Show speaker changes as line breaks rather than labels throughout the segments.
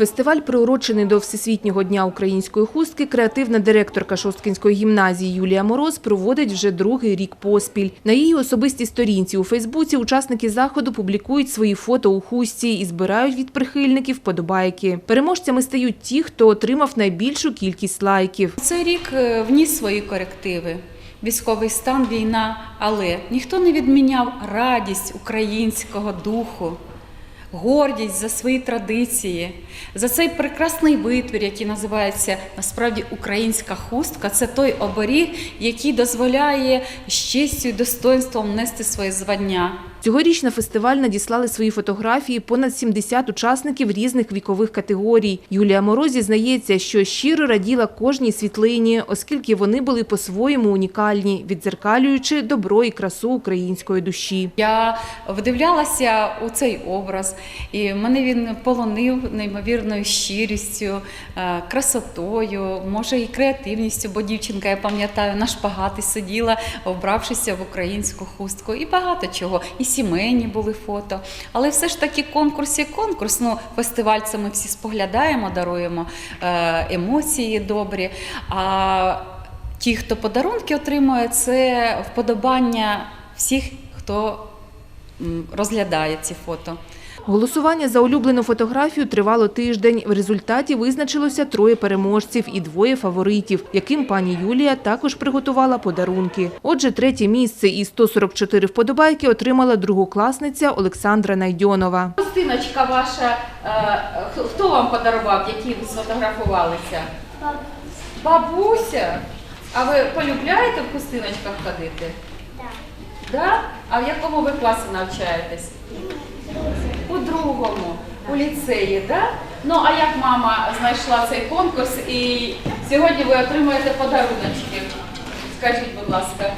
Фестиваль, приурочений до Всесвітнього дня української хустки, креативна директорка Шосткинської гімназії Юлія Мороз проводить вже другий рік поспіль. На її особистій сторінці у Фейсбуці учасники заходу публікують свої фото у хустці і збирають від прихильників подобайки. Переможцями стають ті, хто отримав найбільшу кількість лайків.
Цей рік е, вніс свої корективи. Військовий стан, війна, але ніхто не відміняв радість українського духу, гордість за свої традиції, за цей прекрасний витвір, який називається насправді українська хустка. Це той оберіг, який дозволяє з честю і достоинством нести своє звання.
Цьогоріч на фестиваль надіслали свої фотографії понад 70 учасників різних вікових категорій. Юлія Мороз зізнається, що щиро раділа кожній світлині, оскільки вони були по-своєму унікальні, віддзеркалюючи добро і красу української душі.
Я вдивлялася у цей образ, і мене він полонив неймовірною щирістю, е, красотою, може і креативністю, бо дівчинка, я пам'ятаю, на шпагати сиділа, вбравшися в українську хустку, і багато чого. І сімейні були фото. Але все ж таки конкурс є конкурс. Ну, фестиваль це ми всі споглядаємо, даруємо е, емоції добрі. А ті, хто подарунки отримує, це вподобання всіх, хто розглядає ці фото.
Голосування за улюблену фотографію тривало тиждень. В результаті визначилося троє переможців і двоє фаворитів, яким пані Юлія також приготувала подарунки. Отже, третє місце і 144 вподобайки отримала другокласниця Олександра Найдьонова.
Хустиночка ваша, е, хто вам подарував, які ви сфотографувалися? Бабуся. А ви полюбляєте в хустиночках ходити? Так. Да? А в якому ви класі навчаєтесь? Другому, у ліцеї, да? Ну а як мама знайшла цей конкурс і сьогодні ви отримуєте подаруночки? Скажіть, будь ласка.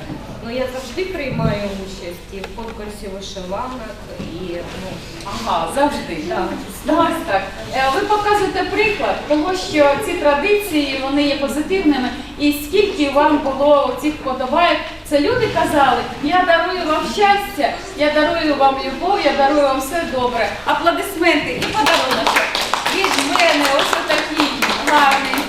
Ну, я завжди приймаю участь і в конкурсі вишиванок, і ну,
Ага, завжди. Ось так. Е, Ви показуєте приклад того, що ці традиції вони є позитивними. І скільки вам було цих подобаєк, це люди казали, я дарую вам щастя, я дарую вам любов, я дарую вам все добре. Аплодисменти і подарунок Від мене ось такий гарненькі.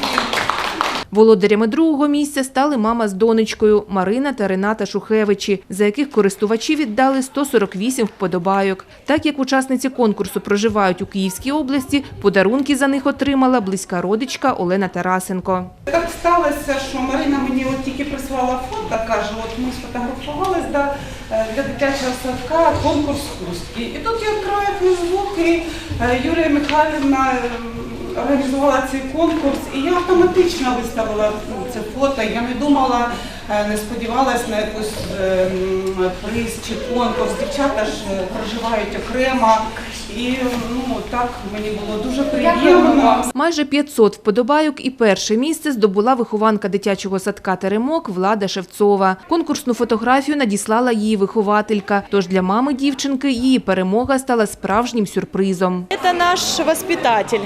Володарями другого місця стали мама з донечкою Марина та Рената Шухевичі, за яких користувачі віддали 148 вподобайок. Так як учасниці конкурсу проживають у Київській області, подарунки за них отримала близька родичка Олена Тарасенко.
Так сталося, що Марина мені от тільки прислала фото, каже, от ми сфотографувались да, е, для дитячого садка конкурс хустки. І тут я відкриваю Фейсбук, і е, Юлія Михайлівна організувала цей конкурс, і я автоматично виставила ну, це фото. Я не думала, е, не сподівалась на якийсь е, приз чи конкурс. Дівчата ж е, проживають окремо. І ну так мені було дуже приємно.
Майже 500 вподобайок і перше місце здобула вихованка дитячого садка «Теремок» Влада Шевцова. Конкурсну фотографію надіслала її вихователька. Тож для мами дівчинки її перемога стала справжнім сюрпризом.
Это наш воспитатель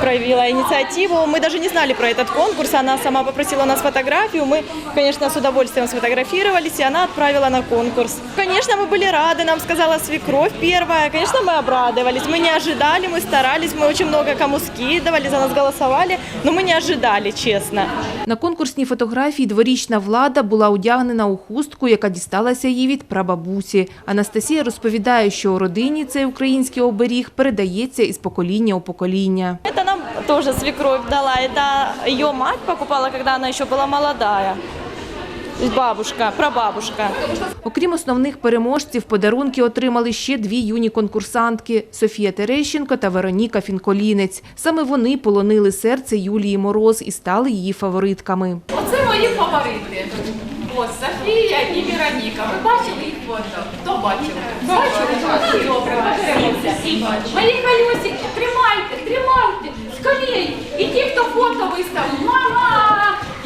проявила инициативу. Мы даже не знали про этот конкурс. Она сама попросила у нас фотографию. Мы, конечно, с удовольствием сфотографировались, и она отправила на конкурс. Конечно, мы были рады, нам сказала свекровь первая. Конечно, мы обрадовались. Мы не ожидали, мы старались, мы очень много кому скидывали, за нас голосовали, но мы не ожидали, честно.
На конкурсній фотографії дворічна влада була одягнена у хустку, яка дісталася їй від прабабусі. Анастасія розповідає, що у родині цей український оберіг передається із покоління у покоління.
Это нам тоже свекровь дала. Это ее мать покупала, когда она еще была молодая. Бабушка, прабабушка.
Окрім основних переможців, подарунки отримали ще дві юні конкурсантки – Софія Терещенко та Вероніка Фінколінець. Саме вони полонили серце Юлії Мороз і стали її фаворитками.
Оце мої фаворити. Ось Софія і Вероніка. Ви бачили їх фото? Хто бачив? Бачили? Добре. Мої колесики, тримайте, тримайте, скорей. І ті, хто фото виставив, мама!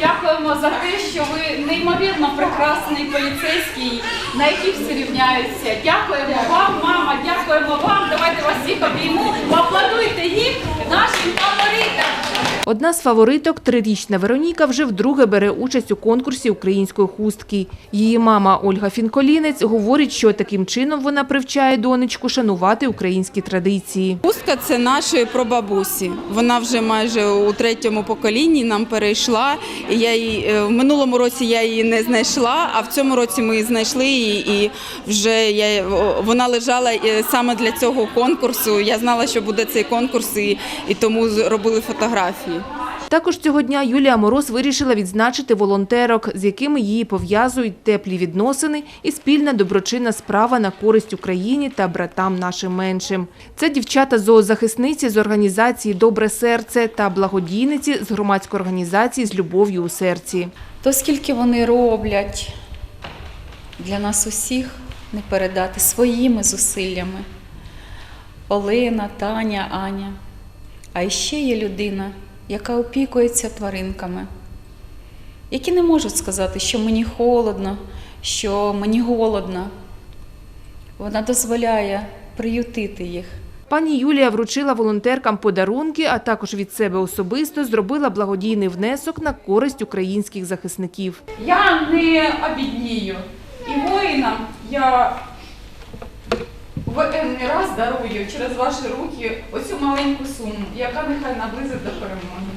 Дякуємо за те, що ви неймовірно прекрасний поліцейський, на який всі рівняються. Дякуємо вам, мама, дякуємо вам. Давайте вас всіх обійму. Поаплодуйте їм, нашим фаворитам.
Одна з фавориток, трирічна Вероніка, вже вдруге бере участь у конкурсі української хустки. Її мама Ольга Фінколінець говорить, що таким чином вона привчає донечку шанувати українські традиції.
Хустка це нашої прабабусі. Вона вже майже у третьому поколінні нам перейшла. Я її е, в минулому році я її не знайшла, а в цьому році ми її знайшли її, і вже я вона лежала е, саме для цього конкурсу. Я знала, що буде цей конкурс, і, і тому зробили фотографії.
Також цього дня Юлія Мороз вирішила відзначити волонтерок, з якими її пов'язують теплі відносини і спільна доброчинна справа на користь Україні та братам нашим меншим. Це дівчата-зоозахисниці з організації Добре серце та благодійниці з громадської організації з любов'ю у серці.
То скільки вони роблять для нас усіх не передати своїми зусиллями. Олена, Таня, Аня. А ще є людина, яка опікується тваринками, які не можуть сказати, що мені холодно, що мені голодно. Вона дозволяє приютити їх.
Пані Юлія вручила волонтеркам подарунки, а також від себе особисто зробила благодійний внесок на користь українських захисників.
Я не обіднію. І воїнам я в енний раз дарую через ваші руки оцю маленьку суму, яка нехай наблизить до перемоги.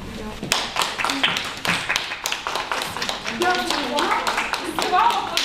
Дякую вам.